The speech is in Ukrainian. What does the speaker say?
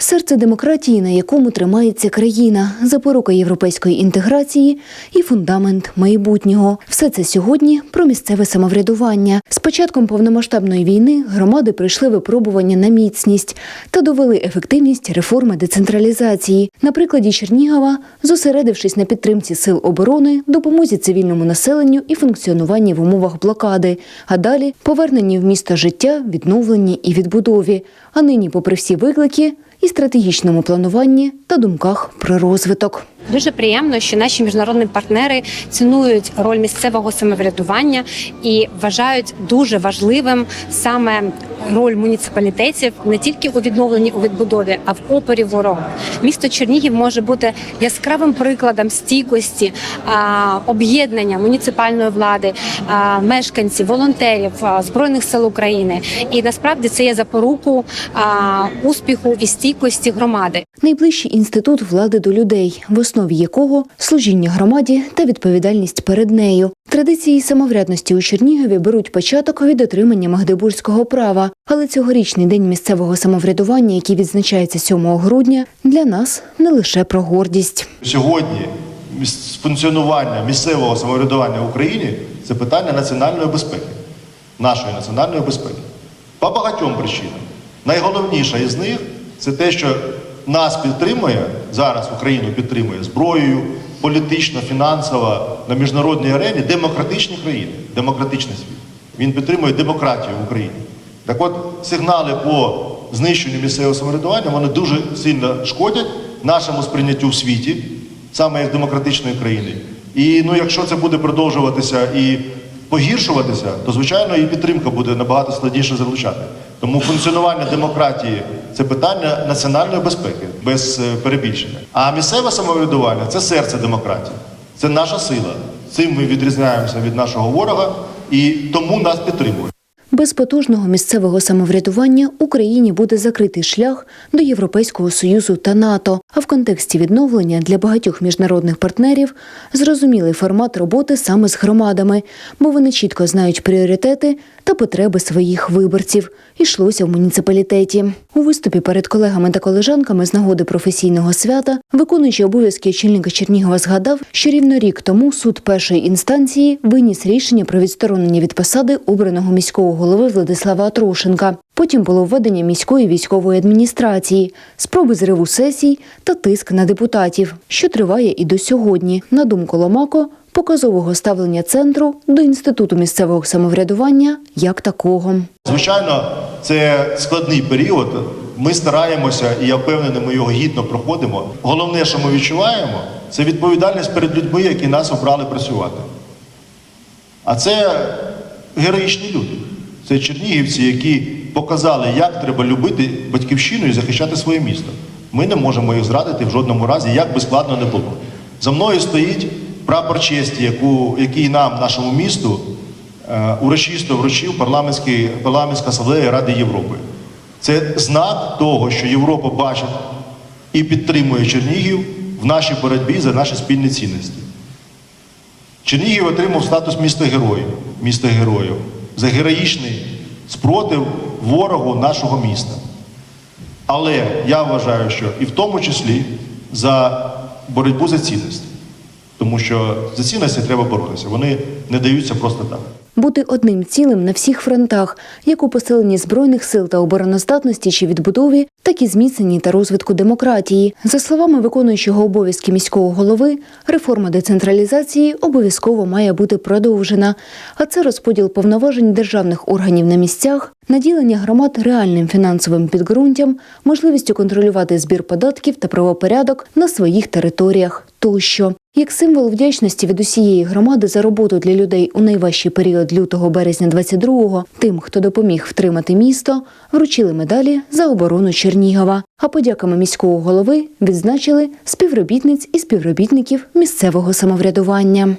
Серце демократії, на якому тримається країна, запорука європейської інтеграції і фундамент майбутнього. Все це сьогодні про місцеве самоврядування. З початком повномасштабної війни громади пройшли випробування на міцність та довели ефективність реформи децентралізації. На прикладі Чернігова, зосередившись на підтримці сил оборони, допомозі цивільному населенню і функціонуванні в умовах блокади, а далі поверненні в місто життя, відновленні і відбудові. А нині, попри всі виклики, і стратегічному плануванні та думках про розвиток. Дуже приємно, що наші міжнародні партнери цінують роль місцевого самоврядування і вважають дуже важливим саме роль муніципалітетів не тільки у відновленні у відбудові, а в опорі ворога. Місто Чернігів може бути яскравим прикладом стійкості об'єднання муніципальної влади, мешканців, волонтерів збройних сил України. І насправді це є запоруку успіху і стійкості громади. Найближчий інститут влади до людей, в основі якого служіння громаді та відповідальність перед нею. Традиції самоврядності у Чернігові беруть початок від отримання магдебурзького права, але цьогорічний день місцевого самоврядування, який відзначається 7 грудня, для нас не лише про гордість. Сьогодні функціонування місцевого самоврядування в Україні це питання національної безпеки, нашої національної безпеки. По багатьом причинам. Найголовніша із них це те, що нас підтримує зараз Україну підтримує зброєю, політично, фінансово на міжнародній арені демократичні країни, демократичний світ. Він підтримує демократію в Україні. Так от сигнали по знищенню місцевого самоврядування вони дуже сильно шкодять нашому сприйняттю в світі, саме як демократичної країни. І ну, якщо це буде продовжуватися і погіршуватися, то звичайно і підтримка буде набагато складніше залучати. Тому функціонування демократії це питання національної безпеки без е, перебільшення. А місцеве самоврядування це серце демократії, це наша сила. Цим ми відрізняємося від нашого ворога і тому нас підтримують. Без потужного місцевого самоврядування Україні буде закритий шлях до Європейського союзу та НАТО. А в контексті відновлення для багатьох міжнародних партнерів зрозумілий формат роботи саме з громадами, бо вони чітко знають пріоритети та потреби своїх виборців. Ішлося в муніципалітеті. У виступі перед колегами та колежанками з нагоди професійного свята, виконуючий обов'язки очільника Чернігова згадав, що рівно рік тому суд першої інстанції виніс рішення про відсторонення від посади обраного міського голови Владислава Атрошенка. Потім було введення міської військової адміністрації, спроби зриву сесій та тиск на депутатів, що триває і до сьогодні. На думку Ломако, показового ставлення центру до інституту місцевого самоврядування як такого. Звичайно, це складний період. Ми стараємося, і я впевнений, ми його гідно проходимо. Головне, що ми відчуваємо, це відповідальність перед людьми, які нас обрали працювати. А це героїчні люди. Це чернігівці, які показали, як треба любити батьківщину і захищати своє місто. Ми не можемо їх зрадити в жодному разі, як би складно не було. За мною стоїть прапор честі, яку, який нам, нашому місту, е, урочисто вручив парламентська асамблея Ради Європи. Це знак того, що Європа бачить і підтримує Чернігів в нашій боротьбі за наші спільні цінності. Чернігів отримав статус міста героїв, міста героїв за героїчний спротив ворогу нашого міста. Але я вважаю, що і в тому числі за боротьбу за цінності. Тому що за цінності треба боротися. Вони не даються просто так. Бути одним цілим на всіх фронтах, як у посиленні збройних сил та обороноздатності чи відбудові, так і зміцненні та розвитку демократії. За словами виконуючого обов'язки міського голови, реформа децентралізації обов'язково має бути продовжена. А це розподіл повноважень державних органів на місцях, наділення громад реальним фінансовим підґрунтям, можливістю контролювати збір податків та правопорядок на своїх територіях тощо. Як символ вдячності від усієї громади за роботу для людей у найважчий період лютого березня 22-го, тим, хто допоміг втримати місто, вручили медалі за оборону Чернігова. А подяками міського голови відзначили співробітниць і співробітників місцевого самоврядування.